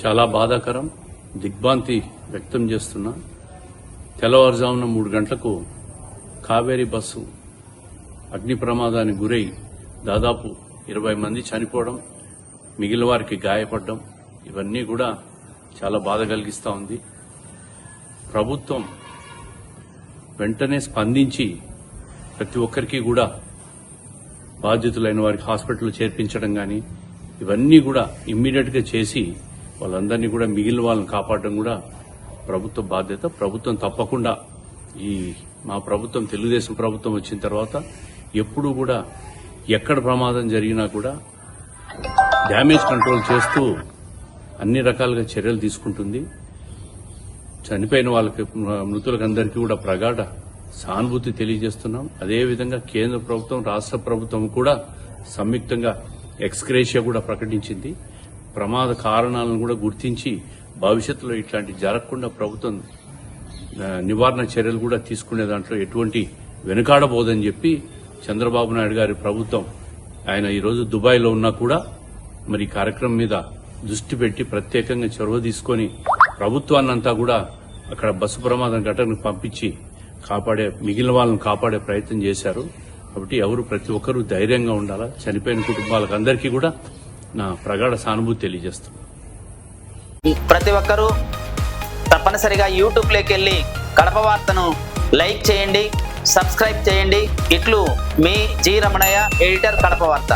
చాలా బాధాకరం దిగ్భ్రాంతి వ్యక్తం చేస్తున్నా. తెల్లవారుజామున మూడు గంటలకు కావేరీ బస్సు అగ్ని ప్రమాదానికి గురై దాదాపు ఇరవై మంది చనిపోవడం మిగిలిన వారికి గాయపడడం ఇవన్నీ కూడా చాలా బాధ కలిగిస్తూ ఉంది. ప్రభుత్వం వెంటనే స్పందించి ప్రతి ఒక్కరికి కూడా బాధితులైన వారికి హాస్పిటల్ చేర్పించడం కానీ ఇవన్నీ కూడా ఇమ్మీడియట్గా చేసి వాళ్ళందరినీ కూడా మిగిలిన వాళ్ళని కాపాడడం కూడా ప్రభుత్వ బాధ్యత. ప్రభుత్వం తప్పకుండా ఈ మా ప్రభుత్వం తెలుగుదేశం ప్రభుత్వం వచ్చిన తర్వాత ఎప్పుడూ కూడా ఎక్కడ ప్రమాదం జరిగినా కూడా డ్యామేజ్ కంట్రోల్ చేస్తూ అన్ని రకాలుగా చర్యలు తీసుకుంటుంది. చనిపోయిన వాళ్ళకి మృతులకందరికీ కూడా ప్రగాఢ సానుభూతి తెలియజేస్తున్నాం. అదేవిధంగా కేంద్ర ప్రభుత్వం రాష్ట్ర ప్రభుత్వం కూడా సంయుక్తంగా ఎక్స్క్రేషియా కూడా ప్రకటించింది. ప్రమాద కారణాలను కూడా గుర్తించి భవిష్యత్తులో ఇట్లాంటి జరగకుండా ప్రభుత్వం నివారణ చర్యలు కూడా తీసుకునే దాంట్లో ఎటువంటి వెనుకాడబోదని చెప్పి చంద్రబాబు నాయుడు గారి ప్రభుత్వం ఆయన ఈరోజు దుబాయ్లో ఉన్నా కూడా మరి కార్యక్రమం మీద దృష్టి పెట్టి ప్రత్యేకంగా చొరవ తీసుకొని ప్రభుత్వాన్నంతా కూడా అక్కడ బస్సు ప్రమాదం ఘటనకు పంపించి కాపాడే మిగిలిన వాళ్ళని కాపాడే ప్రయత్నం చేశారు. కాబట్టి ఎవరు ప్రతి ఒక్కరూ ధైర్యంగా ఉండాలా? చనిపోయిన కుటుంబాలకు అందరికీ కూడా నా ప్రగాఢ సానుభూతి తెలియజేస్తున్నాను ప్రతి ఒక్కరూ తప్పనిసరిగా యూట్యూబ్లోకి వెళ్ళి కడప వార్తను లైక్ చేయండి సబ్స్క్రైబ్ చేయండి. ఇట్లు మీ జి రమణయ్య ఎడిటర్ కడప వార్త.